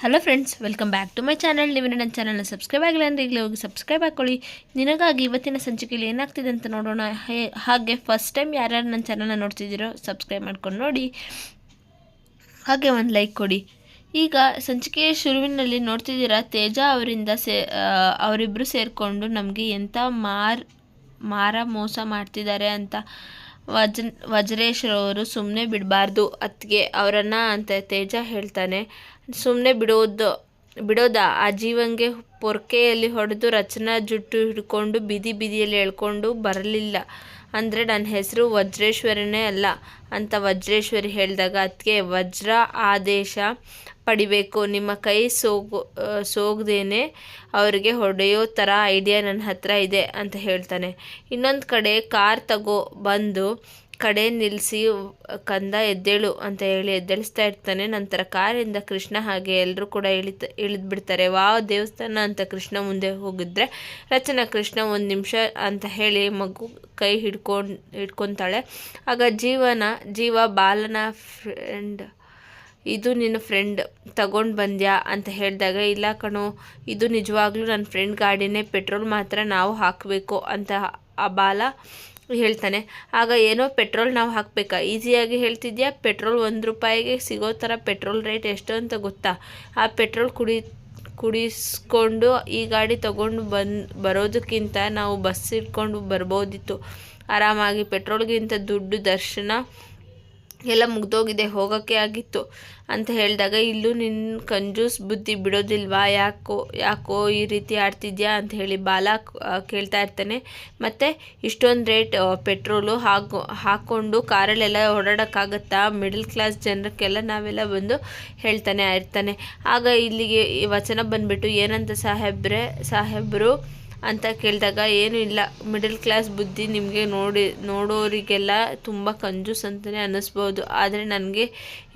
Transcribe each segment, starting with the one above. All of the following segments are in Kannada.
Hello friends welcome back to my channel ನೀವು ನನ್ನ ಚಾನಲ್ನ ಸಬ್ಸ್ಕ್ರೈಬ್ ಆಗಿಲ್ಲ ಅಂದರೆ ಈಗಲೇ ಹೋಗಿ ಸಬ್ಸ್ಕ್ರೈಬ್ ಹಾಕೊಳ್ಳಿ. ನಿನಗಾಗಿ ಇವತ್ತಿನ ಸಂಚಿಕೆಯಲ್ಲಿ ಏನಾಗ್ತಿದೆ ಅಂತ ನೋಡೋಣ. ಹಾಗೆ ಫಸ್ಟ್ ಟೈಮ್ ಯಾರ್ಯಾರು ನನ್ನ ಚಾನಲ್ನ ನೋಡ್ತಿದ್ದೀರೋ ಸಬ್ಸ್ಕ್ರೈಬ್ ಮಾಡ್ಕೊಂಡು ನೋಡಿ. ಹಾಗೆ ಒಂದು ಲೈಕ್ ಕೊಡಿ. ಈಗ ಸಂಚಿಕೆಯ ಶುರುವಿನಲ್ಲಿ ನೋಡ್ತಿದ್ದೀರಾ, ತೇಜ ಅವರಿಂದ ಸೇ ಅವರಿಬ್ಬರು ಸೇರಿಕೊಂಡು ನಮಗೆ ಎಂಥ ಮಾರ್, ಮಾರ ಮೋಸ ಮಾಡ್ತಿದ್ದಾರೆ ಅಂತ. ವಜ್ ವಜ್ರೇಶ್ವರವರು ಸುಮ್ಮನೆ ಬಿಡಬಾರ್ದು, ಅತ್ತಿಗೆ ಅವರನ್ನು ಅಂತ ತೇಜ ಹೇಳ್ತಾನೆ. ಸುಮ್ಮನೆ ಬಿಡೋದು, ಬಿಡೋದ? ಆ ಜೀವಂಗೆ ಪೊರ್ಕೆಯಲ್ಲಿ ಹೊಡೆದು ರಚನಾ ಜುಟ್ಟು ಹಿಡ್ಕೊಂಡು, ಬೀದಿ ಬೀದಿಯಲ್ಲಿ ಎಳ್ಕೊಂಡು ಬರಲಿಲ್ಲ. ಅಂದರೆ ನನ್ನ ಹೆಸರು ವಜ್ರೇಶ್ವರಿನೇ ಅಲ್ಲ ಅಂತ ವಜ್ರೇಶ್ವರಿ ಹೇಳಿದಾಗ ಅದಕ್ಕೆ ವಜ್ರ ಆದೇಶ ಪಡಿಬೇಕು, ನಿಮ್ಮ ಕೈ ಸೋಗು ಸೋಗದೇನೆ ಅವರಿಗೆ ಹೊಡೆಯೋ ಥರ ಐಡಿಯಾ ನನ್ನ ಹತ್ರ ಇದೆ, ಅಂತ ಹೇಳ್ತಾನೆ. ಇನ್ನೊಂದು ಕಡೆ ಕಾರ್ ತಗೋ ಬಂದು ಕಡೆ ನಿಲ್ಲಿಸಿ ಕಂದ ಎದ್ದೇಳು ಅಂತ ಹೇಳಿ ಎದ್ದೇಳಿಸ್ತಾ ಇರ್ತಾನೆ. ನಂತರ ಕಾರಿಂದ ಕೃಷ್ಣ ಹಾಗೆ ಎಲ್ಲರೂ ಕೂಡ ಇಳಿತ, ಇಳಿದ್ಬಿಡ್ತಾರೆ. ವಾವ್, ದೇವಸ್ಥಾನ ಅಂತ ಕೃಷ್ಣ ಮುಂದೆ ಹೋಗಿದ್ರೆ ರಚನಾ ಕೃಷ್ಣ ಒಂದು ನಿಮಿಷ ಅಂತ ಹೇಳಿ ಮಗು ಕೈ ಹಿಡ್ಕೊಂಡು, ಹಿಡ್ಕೊತಾಳೆ. ಆಗ ಜೀವನ, ಜೀವ ಬಾಲನ ಫ್ರೆಂಡ್ ಇದು ನಿನ್ನ ಫ್ರೆಂಡ್ ತಗೊಂಡು ಬಂದ್ಯಾ ಅಂತ ಹೇಳಿದಾಗ, ಇಲ್ಲ ಕಣೋ, ಇದು ನಿಜವಾಗ್ಲೂ ನನ್ನ ಫ್ರೆಂಡ್ ಗಾಡಿನೇ ಪೆಟ್ರೋಲ್ ಮಾತ್ರ ನಾವು ಹಾಕಬೇಕು ಅಂತ ಆ ಬಾಲ ಹೇಳ್ತಾನೆ. ಆಗ ಏನೋ ಪೆಟ್ರೋಲ್ ನಾವು ಹಾಕಬೇಕಾ? ಈಸಿಯಾಗಿ ಹೇಳ್ತಿದ್ಯಾ? ಪೆಟ್ರೋಲ್ ಒಂದು ರೂಪಾಯಿಗೆ ಸಿಗೋ ಥರ ಪೆಟ್ರೋಲ್ ರೇಟ್ ಎಷ್ಟು ಅಂತ ಗೊತ್ತಾ? ಆ ಪೆಟ್ರೋಲ್ ಕುಡಿ, ಕುಡಿಸ್ಕೊಂಡು ಈ ಗಾಡಿ ತೊಗೊಂಡು ಬಂದು, ಬರೋದಕ್ಕಿಂತ ನಾವು ಬಸ್ ಇಟ್ಕೊಂಡು ಬರ್ಬೋದಿತ್ತು. ಆರಾಮಾಗಿ ಪೆಟ್ರೋಲ್ಗಿಂತ ದುಡ್ಡು ದರ್ಶನ ಎಲ್ಲ ಮುಗ್ದೋಗಿದೆ, ಹೋಗೋಕ್ಕೆ ಆಗಿತ್ತು ಅಂತ ಹೇಳಿದಾಗ, ಇಲ್ಲೂ ನಿನ್ನ ಕಂಜೂಸ್ ಬುದ್ಧಿ ಬಿಡೋದಿಲ್ವಾ? ಯಾಕೋ ಯಾಕೋ ಈ ರೀತಿ ಆಡ್ತಿದ್ಯಾ? ಅಂತ ಹೇಳಿ ಬಾಲ ಕೇಳ್ತಾ ಇರ್ತಾನೆ. ಮತ್ತು ಇಷ್ಟೊಂದು ರೇಟ್ ಪೆಟ್ರೋಲು ಹಾಕೋ ಹಾಕ್ಕೊಂಡು ಕಾರಲ್ಲೆಲ್ಲ ಓಡಾಡೋಕ್ಕಾಗತ್ತಾ? ಮಿಡಲ್ ಕ್ಲಾಸ್ ಜನಕ್ಕೆಲ್ಲ ನಾವೆಲ್ಲ ಬಂದು ಹೇಳ್ತಾನೆ ಇರ್ತಾನೆ. ಆಗ ಇಲ್ಲಿಗೆ ವಚನ ಬಂದುಬಿಟ್ಟು, ಏನಂತ ಸಾಹೇಬ್ರೆ, ಸಾಹೇಬರು ಅಂತ ಕೇಳಿದಾಗ, ಏನೂ ಇಲ್ಲ ಮಿಡಲ್ ಕ್ಲಾಸ್ ಬುದ್ಧಿ ನಿಮಗೆ ನೋಡಿ, ನೋಡೋರಿಗೆಲ್ಲ ತುಂಬ ಕಂಜೂಸ್ ಅಂತಲೇ ಅನ್ನಿಸ್ಬೋದು. ಆದರೆ ನನಗೆ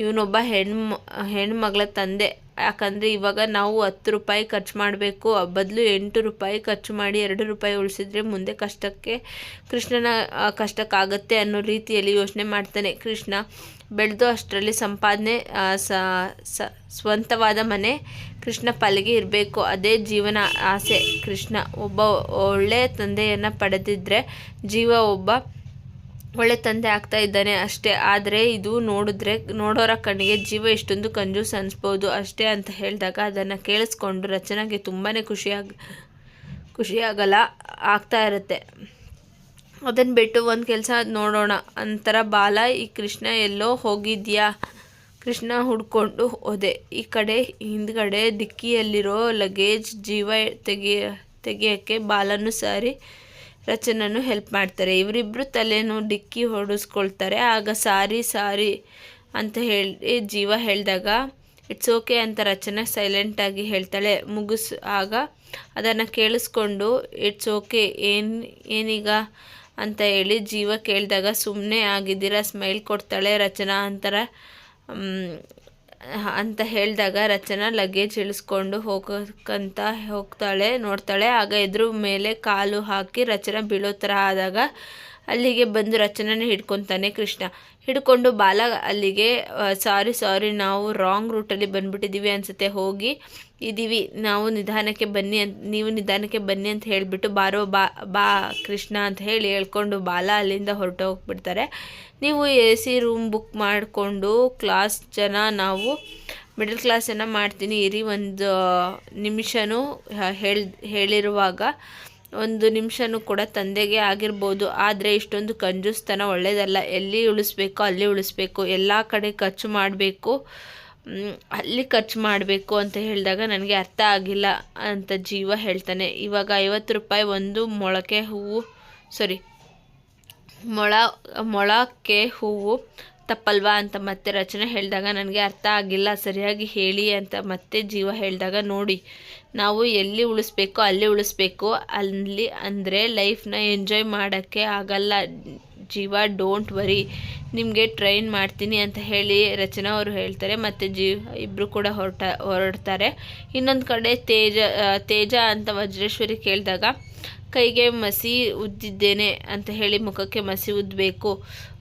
ಇವನೊಬ್ಬ ಹೆಣ್ಣು ಹೆಣ್ಮಗಳ ತಂದೆ. ಯಾಕಂದರೆ ಇವಾಗ ನಾವು ಹತ್ತು ರೂಪಾಯಿ ಖರ್ಚು ಮಾಡಬೇಕು. ಬದಲು ಎಂಟು ರೂಪಾಯಿ ಖರ್ಚು ಮಾಡಿ ಎರಡು ರೂಪಾಯಿ ಉಳಿಸಿದ್ರೆ ಮುಂದೆ ಕಷ್ಟಕ್ಕೆ ಕೃಷ್ಣನ ಕಷ್ಟಕ್ಕಾಗತ್ತೆ ಅನ್ನೋ ರೀತಿಯಲ್ಲಿ ಯೋಚನೆ ಮಾಡ್ತಾನೆ ಕೃಷ್ಣ. ಬೆಳೆದು ಅಷ್ಟರಲ್ಲಿ ಸಂಪಾದನೆ ಸ್ವಂತವಾದ ಮನೆ ಕೃಷ್ಣ ಪಾಲಿಗೆ ಇರಬೇಕು. ಅದೇ ಜೀವನ ಆಸೆ. ಕೃಷ್ಣ ಒಬ್ಬ ಒಳ್ಳೆ ತಂದೆಯನ್ನು ಪಡೆದಿದ್ದರೆ ಜೀವ ಒಬ್ಬ ಒಳ್ಳೆ ತಂದೆ ಆಗ್ತಾ ಇದ್ದಾನೆ ಅಷ್ಟೇ. ಆದರೆ ಇದು ನೋಡಿದ್ರೆ, ನೋಡೋರ ಕಣ್ಣಿಗೆ ಜೀವ ಇಷ್ಟೊಂದು ಕಂಜೂಸ್ ಅನಿಸ್ಬೋದು ಅಷ್ಟೇ ಅಂತ ಹೇಳಿದಾಗ ಅದನ್ನು ಕೇಳಿಸ್ಕೊಂಡು ರಚನೆಗೆ ತುಂಬಾ ಖುಷಿಯಾಗ, ಖುಷಿಯಾಗಲ್ಲ, ಆಗ್ತಾ ಇರುತ್ತೆ. ಅದನ್ನು ಬಿಟ್ಟು ಒಂದು ಕೆಲಸ ನೋಡೋಣ. ಅಂತರ, ಬಾಲ, ಈ ಕೃಷ್ಣ ಎಲ್ಲೋ ಹೋಗಿದ್ಯಾ? ಕೃಷ್ಣ ಹುಡ್ಕೊಂಡು ಹೋದೆ. ಈ ಕಡೆ, ಹಿಂದ್ಗಡೆ ಡಿಕ್ಕಿಯಲ್ಲಿರೋ ಲಗೇಜ್ ಜೀವ ತೆಗೆಯ, ತೆಗೆಯೋಕ್ಕೆ ಬಾಲನ್ನು ಸಾರಿ ರಚನನು ಹೆಲ್ಪ್ ಮಾಡ್ತಾರೆ. ಇವರಿಬ್ಬರು ತಲೆನೂ ಡಿಕ್ಕಿ ಹೊಡಿಸ್ಕೊಳ್ತಾರೆ. ಆಗ ಸಾರಿ ಸಾರಿ ಅಂತ ಹೇಳಿ ಜೀವ ಹೇಳಿದಾಗ ಇಟ್ಸ್ ಓಕೆ ಅಂತ ರಚನೆ ಸೈಲೆಂಟಾಗಿ ಹೇಳ್ತಾಳೆ. ಮುಗಿಸ್, ಆಗ ಅದನ್ನು ಕೇಳಿಸ್ಕೊಂಡು ಇಟ್ಸ್ ಓಕೆ ಏನು, ಏನೀಗ? ಅಂತ ಹೇಳಿ ಜೀವ ಕೇಳಿದಾಗ ಸುಮ್ಮನೆ ಆಗಿದ್ದೀರಾ? ಸ್ಮೈಲ್ ಕೊಡ್ತಾಳೆ ರಚನಾ ಅಂತರ. ಅಂತ ಹೇಳಿದಾಗ ರಚನಾ ಲಗೇಜ್ ಇಳಿಸ್ಕೊಂಡು ಹೋಗೋಕ್ಕಂತ ಹೋಗ್ತಾಳೆ, ನೋಡ್ತಾಳೆ. ಆಗ ಎದುರು ಮೇಲೆ ಕಾಲು ಹಾಕಿ ರಚನಾ ಬೀಳೋ ಥರ ಆದಾಗ ಅಲ್ಲಿಗೆ ಬಂದು ರಚನೆನೇ ಹಿಡ್ಕೊತಾನೆ ಕೃಷ್ಣ. ಹಿಡ್ಕೊಂಡು ಬಾಲ ಅಲ್ಲಿಗೆ ಸಾರಿ ಸಾರಿ ನಾವು ರಾಂಗ್ ರೂಟಲ್ಲಿ ಬಂದ್ಬಿಟ್ಟಿದ್ದೀವಿ ಅನಿಸುತ್ತೆ. ಹೋಗಿ ಇದ್ದೀವಿ ನಾವು ನಿಧಾನಕ್ಕೆ ಬನ್ನಿ ಅಂತ ನೀವು ನಿಧಾನಕ್ಕೆ ಬನ್ನಿ ಅಂತ ಹೇಳಿಬಿಟ್ಟು ಬಾರೋ, ಬಾ ಬಾ ಕೃಷ್ಣ ಅಂತ ಹೇಳಿ ಹೇಳ್ಕೊಂಡು ಬಾಲ ಅಲ್ಲಿಂದ ಹೊರಟು ಹೋಗ್ಬಿಡ್ತಾರೆ ನೀವು ಎ, ಸಿ ರೂಮ್ ಬುಕ್ ಮಾಡಿಕೊಂಡು ಕ್ಲಾಸ್ ಜನ ನಾವು ಮಿಡಲ್ ಕ್ಲಾಸನ್ನು ಮಾಡ್ತೀನಿ. ಇರಿ ಒಂದು ನಿಮಿಷನೂ ಹೇಳಿ, ಹೇಳಿರುವಾಗ ಒಂದು ನಿಮಿಷನೂ ಕೂಡ ತಂದೆಗೆ ಆಗಿರ್ಬೋದು. ಆದರೆ ಇಷ್ಟೊಂದು ಕಂಜೂಸ್ತನ ಒಳ್ಳೆಯದಲ್ಲ ಎಲ್ಲಿ ಉಳಿಸ್ಬೇಕೋ, ಅಲ್ಲಿ ಉಳಿಸ್ಬೇಕು. ಎಲ್ಲ ಕಡೆ ಖರ್ಚು ಮಾಡಬೇಕು. ಅಲ್ಲಿ ಖರ್ಚು ಮಾಡಬೇಕು ಅಂತ ಹೇಳಿದಾಗ ನನಗೆ ಅರ್ಥ ಆಗಿಲ್ಲ ಅಂತ ಜೀವ ಹೇಳ್ತಾನೆ. ಇವಾಗ ಐವತ್ತು ರೂಪಾಯಿ ಒಂದು ಮೊಳಕೆ ಹೂವು ಸಾರಿ ಮೊಳ, ಮೊಳಕೆ ಹೂವು ತಪ್ಪಲ್ವಾ ಅಂತ ಮತ್ತೆ ರಚನೆ ಹೇಳಿದಾಗ ನನಗೆ ಅರ್ಥ ಆಗಿಲ್ಲ. ಸರಿಯಾಗಿ ಹೇಳಿ ಅಂತ ಮತ್ತೆ ಜೀವ ಹೇಳಿದಾಗ ನೋಡಿ, ನಾವು ಎಲ್ಲಿ ಉಳಿಸ್ಬೇಕೋ ಅಲ್ಲಿ ಉಳಿಸ್ಬೇಕು. ಅಲ್ಲಿ ಅಂದರೆ ಲೈಫ್ನ ಎಂಜಾಯ್ ಮಾಡೋಕ್ಕೆ ಆಗಲ್ಲ. ಜೀವ ಡೋಂಟ್ ವರಿ ನಿಮಗೆ ಟ್ರೈನ್ ಮಾಡ್ತೀನಿ ಅಂತ ಹೇಳಿ ರಚನಾ ಅವರು ಹೇಳ್ತಾರೆ. ಮತ್ತು ಜೀವ ಇಬ್ಬರು ಕೂಡ ಹೊರಟ, ಹೊರಡ್ತಾರೆ. ಇನ್ನೊಂದು ಕಡೆ ತೇಜ ತೇಜ ಅಂತ ವಜ್ರೇಶ್ವರಿ ಕೇಳಿದಾಗ, ಕೈಗೆ ಮಸಿ ಉದ್ದಿದ್ದೇನೆ ಅಂತ ಹೇಳಿ ಮುಖಕ್ಕೆ ಮಸಿ ಉದ್ದಬೇಕು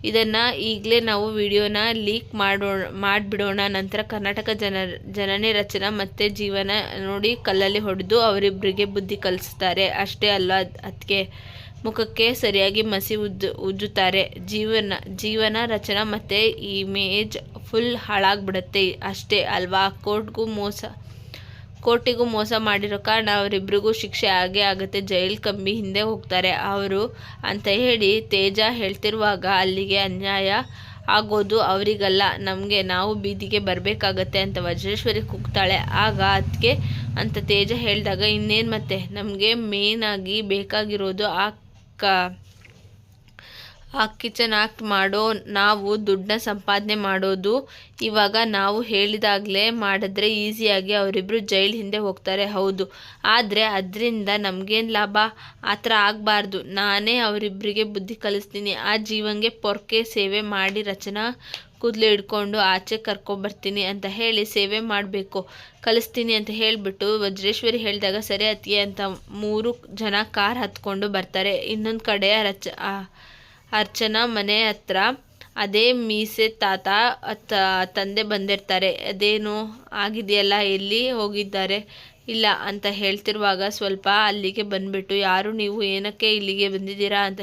ಇದನ್ನು ಈಗಲೇ ನಾವು ವಿಡಿಯೋನ ಲೀಕ್ ಮಾಡೋ, ಮಾಡಿಬಿಡೋಣ. ನಂತರ ಕರ್ನಾಟಕ ಜನ, ಜನನೇ ರಚನೆ ಮತ್ತು ಜೀವನ ನೋಡಿ ಕಲ್ಲಲ್ಲಿ ಹೊಡೆದು ಅವರಿಬ್ಬರಿಗೆ ಬುದ್ಧಿ ಕಲಿಸ್ತಾರೆ. ಅಷ್ಟೇ ಅಲ್ಲ ಅದಕ್ಕೆ ಮುಖಕ್ಕೆ ಸರಿಯಾಗಿ ಮಸಿ ಉಜ್ಜು ಉಜ್ಜುತ್ತಾರೆ. ಜೀವನ ಜೀವನ ರಚನಾ ಮತ್ತು ಇಮೇಜ್ ಫುಲ್ ಹಾಳಾಗ್ಬಿಡುತ್ತೆ. ಅಷ್ಟೇ ಅಲ್ವಾ? ಕೋರ್ಟ್ಗೂ ಮೋಸ, ಕೋರ್ಟಿಗೂ ಮೋಸ ಮಾಡಿರೋ ಕಾರಣ ಅವರಿಬ್ಬರಿಗೂ ಶಿಕ್ಷೆ ಆಗೇ ಆಗುತ್ತೆ. ಜೈಲ್ ಕಂಬಿ ಹಿಂದೆ ಹೋಗ್ತಾರೆ. ಅವರು ಅಂತ ಹೇಳಿ ತೇಜ ಹೇಳ್ತಿರುವಾಗ ಅಲ್ಲಿಗೆ ಅನ್ಯಾಯ ಆಗೋದು ಅವರಿಗಲ್ಲ. ನಮಗೆ ನಾವು ಬೀದಿಗೆ ಬರಬೇಕಾಗತ್ತೆ ಅಂತ ವಜ್ರೇಶ್ವರಿ ಕೂಗ್ತಾಳೆ. ಆಗ ಅದಕ್ಕೆ ಅಂತ ತೇಜ ಹೇಳಿದಾಗ ಇನ್ನೇನು ಮತ್ತೆ? ನಮಗೆ ಮೇನಾಗಿ ಬೇಕಾಗಿರೋದು ಆ ಆ ಕಿಚನ್ ಆಕ್ಟ್ ಮಾಡೋ ನಾವು ದುಡ್ಡನ್ನ ಸಂಪಾದನೆ ಮಾಡೋದು. ಇವಾಗ ನಾವು ಹೇಳಿದಾಗಲೇ ಮಾಡಿದ್ರೆ ಈಸಿಯಾಗಿ ಅವರಿಬ್ಬರು ಜೈಲ್ ಹಿಂದೆ ಹೋಗ್ತಾರೆ, ಹೌದು. ಆದರೆ ಅದರಿಂದ ನಮಗೇನು ಲಾಭ? ಆ ಥರ ಆಗಬಾರ್ದು. ನಾನೇ ಅವರಿಬ್ಬರಿಗೆ ಬುದ್ಧಿ ಕಲಿಸ್ತೀನಿ. ಆ ಜೀವಂಗೆ ಪೊರ್ಕೆ ಸೇವೆ ಮಾಡಿ ರಚನಾ ಕೂದಲು ಹಿಡ್ಕೊಂಡು ಆಚೆ ಕರ್ಕೊಂಬರ್ತೀನಿ ಅಂತ ಹೇಳಿ ಸೇವೆ ಮಾಡಬೇಕು. ಕಲಿಸ್ತೀನಿ ಅಂತ ಹೇಳಿಬಿಟ್ಟು ವಜ್ರೇಶ್ವರಿ ಹೇಳಿದಾಗ ಸರಿ ಅತ್ತಿಗೆ ಅಂತ ಮೂರು ಜನ ಕಾರ್ ಹತ್ಕೊಂಡು ಬರ್ತಾರೆ. ಇನ್ನೊಂದು ಕಡೆ ರಚ ಅರ್ಚನಾ ಮನೆ ಹತ್ರ ಅದೇ ಮೀಸೆ ತಾತ ತಂದೆ ಬಂದಿರ್ತಾರೆ. ಅದೇನು ಆಗಿದೆಯಲ್ಲ, ಎಲ್ಲಿ ಹೋಗಿದ್ದಾರೆ? ಇಲ್ಲ ಅಂತ ಹೇಳ್ತಿರುವಾಗ ಸ್ವಲ್ಪ ಅಲ್ಲಿಗೆ ಬಂದುಬಿಟ್ಟು, ಯಾರು ನೀವು? ಏನಕ್ಕೆ ಇಲ್ಲಿಗೆ ಬಂದಿದ್ದೀರಾ? ಅಂತ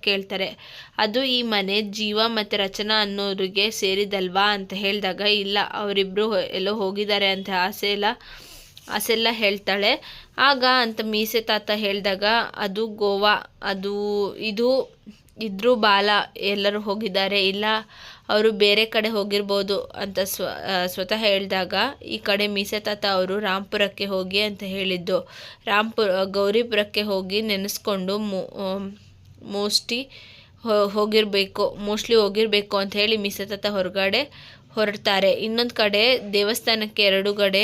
ಕೇಳ್ತಾರೆ. ಅದು ಈ ಮನೆ ಜೀವ ಮತ್ತು ರಚನಾ ಅನ್ನೋರಿಗೆ ಸೇರಿದಲ್ವಾ ಅಂತ ಹೇಳಿದಾಗ, ಇಲ್ಲ ಅವರಿಬ್ಬರು ಎಲ್ಲೋ ಹೋಗಿದ್ದಾರೆ ಅಂತ ಆಸೆ ಎಲ್ಲ ಆಸೆಲ್ಲ ಹೇಳ್ತಾಳೆ. ಆಗ ಅಂತ ಮೀಸೆ ತಾತ ಹೇಳಿದಾಗ, ಅದು ಗೋವಾ, ಅದು, ಇದು ಇದ್ರೂ ಬಾಲ ಎಲ್ಲರೂ ಹೋಗಿದ್ದಾರೆ. ಇಲ್ಲ, ಅವರು ಬೇರೆ ಕಡೆ ಹೋಗಿರ್ಬೋದು ಅಂತ ಸ್ವ ಸ್ವತಃ ಹೇಳಿದಾಗ ಈ ಕಡೆ ಮೀಸೆ ತಾತ ಅವರು ರಾಂಪುರಕ್ಕೆ ಹೋಗಿ ಅಂತ ಹೇಳಿದ್ದು. ರಾಂಪುರ ಗೌರಿಪುರಕ್ಕೆ ಹೋಗಿ ನೆನೆಸ್ಕೊಂಡು ಮೋಸ್ಟ್ಲಿ ಹೋಗಿರಬೇಕು ಮೋಸ್ಟ್ಲಿ ಹೋಗಿರಬೇಕು ಅಂತ ಹೇಳಿ ಮಿಸತತ ತಾತ ಹೊರಗಡೆ ಹೊರಡ್ತಾರೆ. ಇನ್ನೊಂದು ಕಡೆ ದೇವಸ್ಥಾನಕ್ಕೆ ಎರಡು ಕಡೆ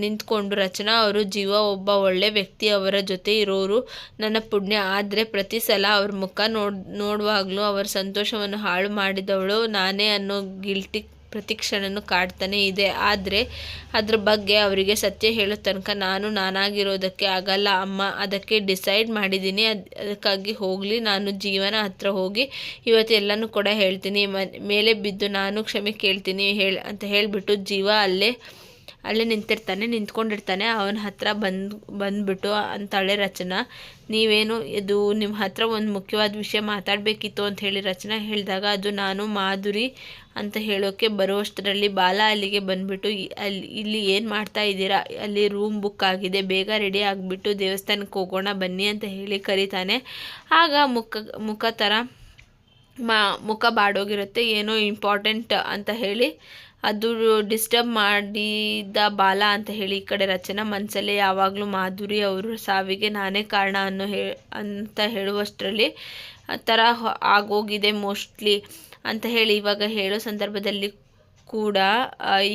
ನಿಂತ್ಕೊಂಡು ರಚನಾ ಅವರು ಜೀವ ಒಬ್ಬ ಒಳ್ಳೆ ವ್ಯಕ್ತಿ ಅವರ ಜೊತೆ ಇರೋರು ನನ್ನ ಪುಣ್ಯ. ಆದರೆ ಪ್ರತಿ ಸಲ ಅವ್ರ ಮುಖ ನೋಡ್, ನೋಡುವಾಗಲೂ ಅವರ ಸಂತೋಷವನ್ನು ಹಾಳು ಮಾಡಿದವಳು ನಾನೇ ಅನ್ನೋ ಗಿಲ್ಟಿ ಪ್ರತಿ ಕ್ಷಣನೂ ಕಾಡ್ತಾನೆ ಇದೆ. ಆದರೆ ಅದ್ರ ಬಗ್ಗೆ ಅವರಿಗೆ ಸತ್ಯ ಹೇಳೋ ತನಕ ನಾನು ನಾನಾಗಿರೋದಕ್ಕೆ ಆಗಲ್ಲ ಅಮ್ಮ. ಅದಕ್ಕೆ ಡಿಸೈಡ್ ಮಾಡಿದ್ದೀನಿ. ಅದು, ಅದಕ್ಕಾಗಿ ಹೋಗಲಿ. ನಾನು ಜೀವನ ಹತ್ರ ಹೋಗಿ ಇವತ್ತು ಎಲ್ಲನೂ ಕೂಡ ಹೇಳ್ತೀನಿ. ಮೇಲೆ ಬಿದ್ದು ನಾನು ಕ್ಷಮೆ ಕೇಳ್ತೀನಿ ಹೇಳಿ, ಅಂತ ಹೇಳಿಬಿಟ್ಟು ಜೀವ ಅಲ್ಲೇ ಅಲ್ಲೇ ನಿಂತಿರ್ತಾನೆ, ನಿಂತ್ಕೊಂಡಿರ್ತಾನೆ. ಅವನ ಹತ್ರ ಬಂದು, ಬಂದ್ಬಿಟ್ಟು ಅಂತಾಳೆ ರಚನಾ, ನೀವೇನು, ಇದು ನಿಮ್ಮ ಹತ್ರ ಒಂದು ಮುಖ್ಯವಾದ ವಿಷಯ ಮಾತಾಡಬೇಕಿತ್ತು ಅಂತ ಹೇಳಿ ರಚನಾ ಹೇಳಿದಾಗ, ಅದು ನಾನು ಮಾಧುರಿ ಅಂತ ಹೇಳೋಕ್ಕೆ ಬರುವಷ್ಟರಲ್ಲಿ ಬಾಲ ಅಲ್ಲಿಗೆ ಬಂದ್ಬಿಟ್ಟು ಅಲ್ಲಿ, ಇಲ್ಲಿ ಏನು ಮಾಡ್ತಾ ಇದ್ದೀರಾ? ಅಲ್ಲಿ ರೂಮ್ ಬುಕ್ ಆಗಿದೆ, ಬೇಗ ರೆಡಿ ಆಗಿಬಿಟ್ಟು ದೇವಸ್ಥಾನಕ್ಕೆ ಹೋಗೋಣ, ಬನ್ನಿ ಅಂತ ಹೇಳಿ ಕರೀತಾನೆ. ಆಗ ಮುಖ ಮುಖ ಥರ ಮಾ, ಮುಖ ಬಾಡೋಗಿರುತ್ತೆ, ಏನೋ ಇಂಪಾರ್ಟೆಂಟ್ ಅಂತ ಹೇಳಿ ಅದು ಡಿಸ್ಟರ್ಬ್ ಮಾಡಿದ ಬಾಲ ಅಂತ ಹೇಳಿ ಈ ಕಡೆ ರಚನಾ ಮನಸ್ಸಲ್ಲೇ ಯಾವಾಗಲೂ ಮಾಧುರಿ ಅವರು ಸಾವಿಗೆ ನಾನೇ ಕಾರಣ ಅನ್ನೋ ಹೇ, ಅಂತ ಹೇಳುವಷ್ಟರಲ್ಲಿ ಥರ ಆಗೋಗಿದೆ ಮೋಸ್ಟ್ಲಿ ಅಂತ ಹೇಳಿ ಇವಾಗ ಹೇಳೋ ಸಂದರ್ಭದಲ್ಲಿ ಕೂಡ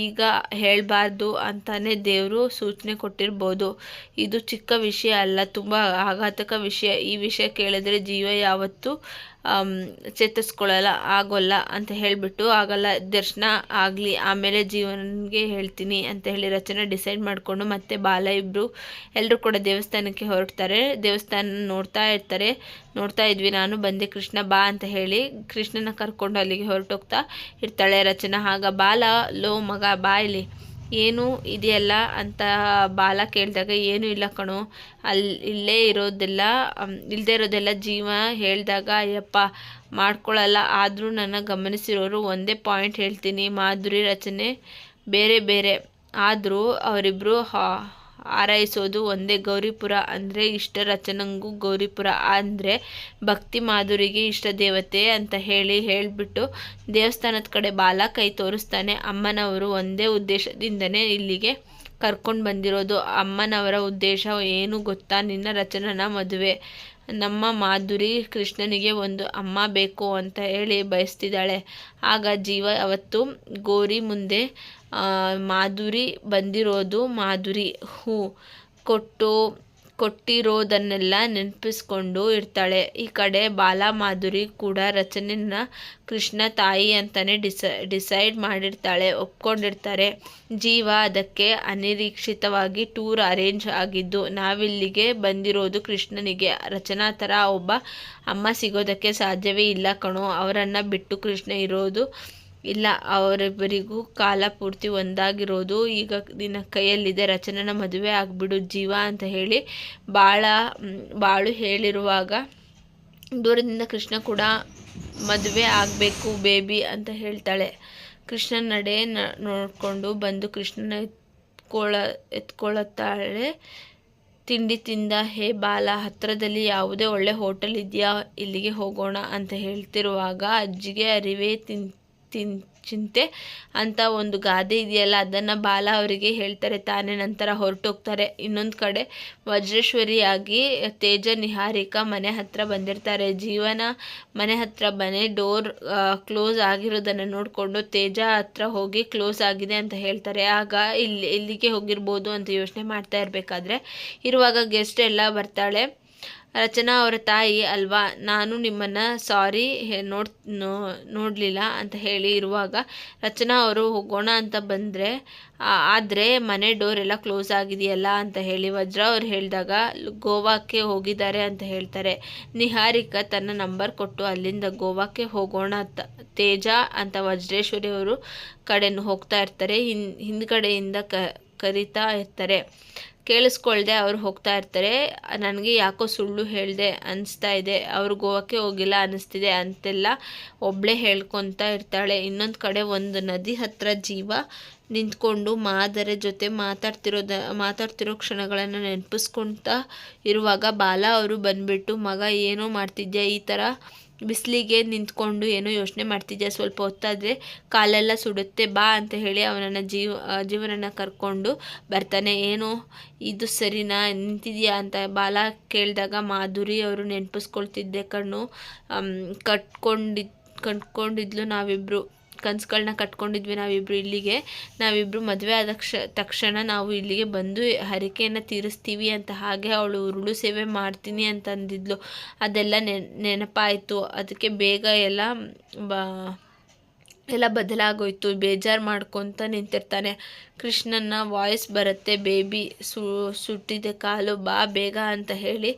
ಈಗ ಹೇಳಬಾರ್ದು ಅಂತಲೇ ದೇವರು ಸೂಚನೆ ಕೊಟ್ಟಿರ್ಬೋದು. ಇದು ಚಿಕ್ಕ ವಿಷಯ ಅಲ್ಲ, ತುಂಬ ಆಘಾತಕ ವಿಷಯ. ಈ ವಿಷಯ ಕೇಳಿದ್ರೆ ಜೀವ ಯಾವತ್ತೂ ಚೇತರಿಸ್ಕೊಳ್ಳಲ್ಲ, ಆಗೋಲ್ಲ ಅಂತ ಹೇಳಿಬಿಟ್ಟು ಆಗಲ್ಲ, ದರ್ಶನ ಆಗಲಿ, ಆಮೇಲೆ ಜೀವನಿಗೆ ಹೇಳ್ತೀನಿ ಅಂತ ಹೇಳಿ ರಚನೆ ಡಿಸೈಡ್ ಮಾಡಿಕೊಂಡು ಮತ್ತೆ ಬಾಲ ಇಬ್ಬರು ಎಲ್ಲರೂ ಕೂಡ ದೇವಸ್ಥಾನಕ್ಕೆ ಹೊರಡ್ತಾರೆ. ದೇವಸ್ಥಾನ ನೋಡ್ತಾ ಇರ್ತಾರೆ. ನೋಡ್ತಾ ಇದ್ವಿ, ನಾನು ಬಂದೆ, ಕೃಷ್ಣ ಬಾ ಅಂತ ಹೇಳಿ. ಕೃಷ್ಣನ ಕರ್ಕೊಂಡು ಅಲ್ಲಿಗೆ ಹೊರಟೋಗ್ತಾ ಇರ್ತಾಳೆ ರಚನಾ. ಆಗ ಬಾಲ, ಲೋ ಮಗ, ಬಾ ಇಲ್ಲಿ. ಏನು ಇದೆಯಲ್ಲ ಅಂತ ಬಾಲ ಕೇಳಿದಾಗ ಏನೂ ಇಲ್ಲ ಕಣೋ. ಅಲ್ಲಿ ಇಲ್ಲೇ ಇರೋದೆಲ್ಲ ಇಲ್ಲದೆ ಇರೋದೆಲ್ಲ ಜೀವ ಹೇಳಿದಾಗ, ಅಯ್ಯಪ್ಪ ಮಾಡ್ಕೊಳ್ಳಲ್ಲ ಆದರೂ ನನ್ನ ಗಮನಿಸಿರೋರು ಒಂದೇ ಪಾಯಿಂಟ್ ಹೇಳ್ತೀನಿ. ಮಾಧುರಿ ರಚನೆ ಬೇರೆ ಬೇರೆ. ಆದರೂ ಅವರಿಬ್ಬರು ಆರೈಸೋದು ಒಂದೇ ಗೌರಿಪುರ ಅಂದರೆ ಇಷ್ಟ ರಚನಂಗೂ ಗೌರಿಪುರ ಅಂದರೆ ಭಕ್ತಿ ಮಾಧುರಿಗೆ ಇಷ್ಟ ದೇವತೆ ಅಂತ ಹೇಳಿ ಹೇಳಿಬಿಟ್ಟು ದೇವಸ್ಥಾನದ ಕಡೆ ಬಾಲ ಕೈ ತೋರಿಸ್ತಾನೆ. ಅಮ್ಮನವರು ಒಂದೇ ಉದ್ದೇಶದಿಂದನೇ ಇಲ್ಲಿಗೆ ಕರ್ಕೊಂಡು ಬಂದಿರೋದು. ಅಮ್ಮನವರ ಉದ್ದೇಶ ಏನು ಗೊತ್ತಾ? ನಿನ್ನ ರಚನನ ಮದುವೆ. ನಮ್ಮ ಮಾಧುರಿ ಕೃಷ್ಣನಿಗೆ ಒಂದು ಅಮ್ಮ ಬೇಕು ಅಂತ ಹೇಳಿ ಬಯಸ್ತಿದ್ದಾಳೆ. ಆಗ ಜೀವ ಅವತ್ತು ಗೋರಿ ಮುಂದೆ ಮಾಧುರಿ ಬಂದಿರೋದು ಮಾಧುರಿ ಹೂ. ಕೊಟ್ಟು, ಕೊಟ್ಟಿರೋದನ್ನೆಲ್ಲ ನೆನಪಿಸ್ಕೊಂಡು ಇರ್ತಾಳೆ. ಈ ಕಡೆ ಬಾಲ ಮಾಧುರಿ ಕೂಡ ರಚನೆನ ಕೃಷ್ಣ ತಾಯಿ ಅಂತಲೇ ಡಿಸ, ಡಿಸೈಡ್ ಮಾಡಿರ್ತಾಳೆ, ಒಪ್ಕೊಂಡಿರ್ತಾರೆ. ಜೀವ ಅದಕ್ಕೆ ಅನಿರೀಕ್ಷಿತವಾಗಿ ಟೂರ್ ಅರೇಂಜ್ ಆಗಿದ್ದು, ನಾವಿಲ್ಲಿಗೆ ಬಂದಿರೋದು ಕೃಷ್ಣನಿಗೆ. ರಚನಾ ಥರ ಒಬ್ಬ ಅಮ್ಮ ಸಿಗೋದಕ್ಕೆ ಸಾಧ್ಯವೇ ಇಲ್ಲ ಕಣೋ. ಅವರನ್ನು ಬಿಟ್ಟು ಕೃಷ್ಣ ಇರೋದು ಇಲ್ಲ, ಅವರಿಬ್ಬರಿಗೂ ಕಾಲ ಪೂರ್ತಿ ಒಂದಾಗಿರೋದು. ಈಗ ನಿನ್ನ ಕೈಯಲ್ಲಿದೆ ರಚನನ ಮದುವೆ ಆಗಿಬಿಡು ಜೀವ ಅಂತ ಹೇಳಿ ಬಾಳ ಬಾಳು ಹೇಳಿರುವಾಗ ದೂರದಿಂದ ಕೃಷ್ಣ ಕೂಡ ಮದುವೆ ಆಗಬೇಕು ಬೇಬಿ ಅಂತ ಹೇಳ್ತಾಳೆ. ಕೃಷ್ಣ ನಡೆ ನೋಡಿಕೊಂಡು ಬಂದು ಕೃಷ್ಣನ ಎತ್ಕೊಳ ಎತ್ಕೊಳ್ಳುತ್ತಾಳೆ ತಿಂಡಿ ತಿಂದ, ಹೇ ಬಾಲ ಹತ್ತಿರದಲ್ಲಿ ಯಾವುದೇ ಒಳ್ಳೆ ಹೋಟೆಲ್ ಇದೆಯಾ? ಇಲ್ಲಿಗೆ ಹೋಗೋಣ ಅಂತ ಹೇಳ್ತಿರುವಾಗ ಅಜ್ಜಿಗೆ ಅರಿವೇ ತಿನ್ ತಿನ್ ಚಿಂತೆ ಅಂತ ಒಂದು ಗಾದೆ ಇದೆಯಲ್ಲ, ಅದನ್ನು ಬಾಲ ಅವರಿಗೆ ಹೇಳ್ತಾರೆ, ತಾನೇ ನಂತರ ಹೊರಟೋಗ್ತಾರೆ. ಇನ್ನೊಂದು ಕಡೆ ವಜ್ರೇಶ್ವರಿಯಾಗಿ ತೇಜ ನಿಹಾರಿಕಾ ಮನೆ ಹತ್ರ ಬಂದಿರ್ತಾರೆ. ಜೀವನ ಮನೆ ಹತ್ರ ಮನೆ ಡೋರ್ ಕ್ಲೋಸ್ ಆಗಿರೋದನ್ನು ನೋಡಿಕೊಂಡು ತೇಜ ಹತ್ರ ಹೋಗಿ ಕ್ಲೋಸ್ ಆಗಿದೆ ಅಂತ ಹೇಳ್ತಾರೆ. ಆಗ ಇಲ್ಲಿ, ಇಲ್ಲಿಗೆ ಹೋಗಿರ್ಬೋದು ಅಂತ ಯೋಚನೆ ಮಾಡ್ತಾ ಇರಬೇಕಾದ್ರೆ, ಇರುವಾಗ ಗೆಸ್ಟ್ ಎಲ್ಲ ಬರ್ತಾಳೆ. ರಚನಾ ಅವರ ತಾಯಿ ಅಲ್ವಾ? ನಾನು ನಿಮ್ಮನ್ನು ಸಾರಿ ನೋಡ್ ನೋಡಲಿಲ್ಲ ಅಂತ ಹೇಳಿ ಇರುವಾಗ ರಚನಾ ಅವರು ಹೋಗೋಣ ಅಂತ ಬಂದರೆ ಆದರೆ ಮನೆ ಡೋರ್ ಎಲ್ಲ ಕ್ಲೋಸ್ ಆಗಿದೆಯಲ್ಲ ಅಂತ ಹೇಳಿ ವಜ್ರ ಅವ್ರು ಹೇಳಿದಾಗ, ಗೋವಾಕ್ಕೆ ಹೋಗಿದ್ದಾರೆ ಅಂತ ಹೇಳ್ತಾರೆ. ನಿಹಾರಿಕಾ ತನ್ನ ನಂಬರ್ ಕೊಟ್ಟು ಅಲ್ಲಿಂದ ಗೋವಾಕ್ಕೆ ಹೋಗೋಣ ಅಂತ. ತೇಜ ಅಂತ ವಜ್ರೇಶ್ವರಿ ಅವರು ಕಡೆನೂ ಹೋಗ್ತಾ ಇರ್ತಾರೆ. ಹಿಂದ್ ಹಿಂದ್ಗಡೆಯಿಂದ ಕ ಕರಿತಾ ಇರ್ತಾರೆ. ಕೇಳಿಸ್ಕೊಳ್ದೆ ಅವ್ರು ಹೋಗ್ತಾ ಇರ್ತಾರೆ. ನನಗೆ ಯಾಕೋ ಸುಳ್ಳು ಹೇಳಿದೆ, ಅನಿಸ್ತಾ ಇದೆ. ಅವ್ರು ಗೋವಾಕ್ಕೆ ಹೋಗಿಲ್ಲ ಅನ್ನಿಸ್ತಿದೆ ಅಂತೆಲ್ಲ ಒಬ್ಬಳೇ ಹೇಳ್ಕೊತಾ ಇರ್ತಾಳೆ. ಇನ್ನೊಂದು ಕಡೆ ಒಂದು ನದಿ ಹತ್ರ ಜೀವ ನಿಂತ್ಕೊಂಡು ಮಾದರೆ ಜೊತೆ ಮಾತಾಡ್ತಿರೋದ, ಮಾತಾಡ್ತಿರೋ ಕ್ಷಣಗಳನ್ನು ನೆನಪಿಸ್ಕೊಳ್ತಾ ಇರುವಾಗ ಬಾಲ ಅವರು ಬಂದ್ಬಿಟ್ಟು, ಮಗ, ಏನೋ ಮಾಡ್ತಿದ್ಯಾ? ಈ ಥರ ಬಿಸಿಲಿಗೆ ನಿಂತ್ಕೊಂಡು ಏನೋ ಯೋಚನೆ ಮಾಡ್ತಿದ್ಯಾ? ಸ್ವಲ್ಪ ಹೊತ್ತಾದರೆ ಕಾಲೆಲ್ಲ ಸುಡುತ್ತೆ, ಬಾ ಅಂತ ಹೇಳಿ ಅವನನ್ನು ಜೀವ ಜೀವನನ ಕರ್ಕೊಂಡು ಬರ್ತಾನೆ. ಏನೋ, ಇದು ಸರಿನಾ? ನಿಂತಿದೆಯಾ ಅಂತ ಬಾಲ ಕೇಳಿದಾಗ ಮಾಧುರಿ ಅವರು ನೆನಪಿಸ್ಕೊಳ್ತಿದ್ದೆ ಕಣ್ಣು ಕಟ್ಕೊಂಡಿದ್ ಕಟ್ಕೊಂಡಿದ್ಲು ನಾವಿಬ್ಬರು ಕನ್ಸುಗಳನ್ನ ಕಟ್ಕೊಂಡಿದ್ವಿ ನಾವಿಬ್ರು ಇಲ್ಲಿಗೆ. ನಾವಿಬ್ಬರು ಮದುವೆ ಆದ ತಕ್ಷಣ ನಾವು ಇಲ್ಲಿಗೆ ಬಂದು ಹರಿಕೆಯನ್ನು ತೀರಿಸ್ತೀವಿ ಅಂತ ಹಾಗೆ ಅವಳು ಉರುಳು ಸೇವೆ ಮಾಡ್ತೀನಿ ಅಂತಂದಿದ್ಲು ಅದೆಲ್ಲ ನೆನಪಾಯಿತು. ಅದಕ್ಕೆ ಬೇಗ ಎಲ್ಲ ಬ ಎಲ್ಲ ಬದಲಾಗೋಯ್ತು, ಬೇಜಾರು ಮಾಡ್ಕೊತ ನಿಂತಿರ್ತಾನೆ. ಕೃಷ್ಣನ ವಾಯ್ಸ್ ಬರುತ್ತೆ ಬೇಬಿ ಸುಟ್ಟಿದೆ ಕಾಲು ಬಾ, ಬೇಗ ಅಂತ ಹೇಳಿ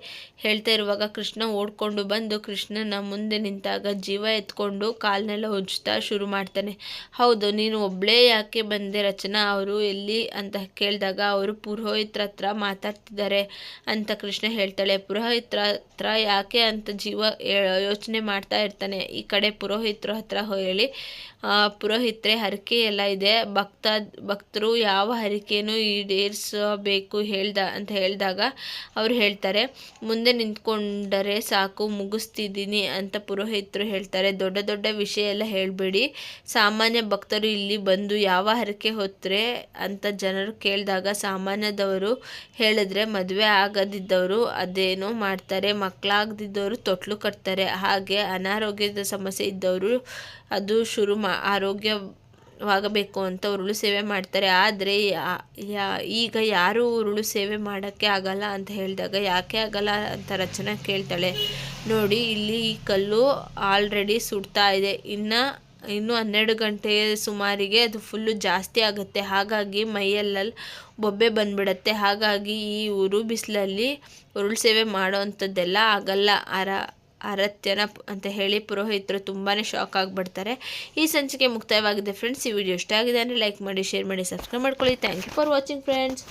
ಹೇಳ್ತಾ ಇರುವಾಗ ಕೃಷ್ಣ ಓಡ್ಕೊಂಡು ಬಂದು ಕೃಷ್ಣನ ಮುಂದೆ ನಿಂತಾಗ ಜೀವ ಎತ್ಕೊಂಡು ಕಾಲನ್ನೆಲ್ಲ ಉಜ್ತಾ ಶುರು ಮಾಡ್ತಾನೆ. ಹೌದು, ನೀನು ಒಬ್ಬಳೇ ಯಾಕೆ ಬಂದೆ ರಚನಾ? ಅವರು ಎಲ್ಲಿ? ಅಂತ ಕೇಳಿದಾಗ ಅವರು, ಪುರೋಹಿತ್ರ ಹತ್ರ ಮಾತಾಡ್ತಿದ್ದಾರೆ ಅಂತ ಕೃಷ್ಣ ಹೇಳ್ತಾಳೆ. ಪುರೋಹಿತ್ರ ಹತ್ರ ಯಾಕೆ? ಅಂತ ಜೀವ ಯೋಚನೆ ಮಾಡ್ತಾ ಇರ್ತಾನೆ. ಈ ಕಡೆ ಪುರೋಹಿತ್ರ ಹತ್ರ ಹೇಳಿ ಪುರೋಹಿತ್ರೆ ಹರಕೆ ಎಲ್ಲ ಇದೆ. ಭಕ್ತ, ಭಕ್ತರು ಯಾವ ಹರಿಕೆಯನ್ನು ಈಡೇರಿಸಬೇಕು ಹೇಳ್ದ, ಅಂತ ಹೇಳಿದಾಗ ಅವರು ಹೇಳ್ತಾರೆ, ಮುಂದೆ ನಿಂತ್ಕೊಂಡರೆ ಸಾಕು, ಮುಗಿಸ್ತಿದ್ದೀನಿ ಅಂತ ಪುರೋಹಿತರು ಹೇಳ್ತಾರೆ. ದೊಡ್ಡ ದೊಡ್ಡ ವಿಷಯ ಎಲ್ಲ ಹೇಳಬೇಡಿ. ಸಾಮಾನ್ಯ ಭಕ್ತರು ಇಲ್ಲಿ ಬಂದು ಯಾವ ಹರಕೆ ಹೊತ್ತರೆ ಅಂತ ಜನರು ಕೇಳಿದಾಗ ಸಾಮಾನ್ಯದವರು ಹೇಳಿದ್ರೆ ಮದುವೆ ಆಗದಿದ್ದವರು ಅದೇನೋ ಮಾಡ್ತಾರೆ, ಮಕ್ಕಳಾಗದಿದ್ದವರು ತೊಟ್ಲು ಕಟ್ತಾರೆ. ಹಾಗೆ ಅನಾರೋಗ್ಯದ ಸಮಸ್ಯೆ ಇದ್ದವರು ಅದು ಶುರು ಮಾ ಆರೋಗ್ಯವಾಗಬೇಕು ಅಂತ ಉರುಳು ಸೇವೆ ಮಾಡ್ತಾರೆ. ಆದರೆ ಈಗ ಯಾರೂ ಉರುಳು ಸೇವೆ ಮಾಡೋಕ್ಕೆ ಆಗಲ್ಲ ಅಂತ ಹೇಳಿದಾಗ ಯಾಕೆ ಆಗಲ್ಲ ಅಂತ ರಚನೆ ಕೇಳ್ತಾಳೆ. ನೋಡಿ, ಇಲ್ಲಿ ಈ ಕಲ್ಲು ಆಲ್ರೆಡಿ ಸುಡ್ತಾ ಇದೆ. ಇನ್ನು ಇನ್ನು ಹನ್ನೆರಡು ಗಂಟೆ ಸುಮಾರಿಗೆ ಅದು ಫುಲ್ಲು ಜಾಸ್ತಿ ಆಗುತ್ತೆ. ಹಾಗಾಗಿ ಮೈಯಲ್ಲಲ್ಲಿ ಬೊಬ್ಬೆ ಬಂದ್ಬಿಡತ್ತೆ. ಹಾಗಾಗಿ ಈ ಊರು ಬಿಸಿಲಲ್ಲಿ ಉರುಳು ಸೇವೆ ಮಾಡೋ ಅಂಥದ್ದೆಲ್ಲ ಆಗಲ್ಲ. ಆರ ಅರತ್ಯನ ಅಂತ ಹೇಳಿ ಪುರೋಹಿತರು ತುಂಬಾ ಶಾಕ್ ಆಗಿಬಿಡ್ತಾರೆ. ಈ ಸಂಚಿಕೆ ಮುಕ್ತಾಯವಾಗಿದೆ ಫ್ರೆಂಡ್ಸ್ ಈ ವಿಡಿಯೋ ಇಷ್ಟ ಆಗಿದೆ ಅಂದರೆ ಲೈಕ್ ಮಾಡಿ ಶೇರ್ ಮಾಡಿ ಸಬ್ಸ್ಕ್ರೈಬ್ ಮಾಡ್ಕೊಳ್ಳಿ. Thank you for watching friends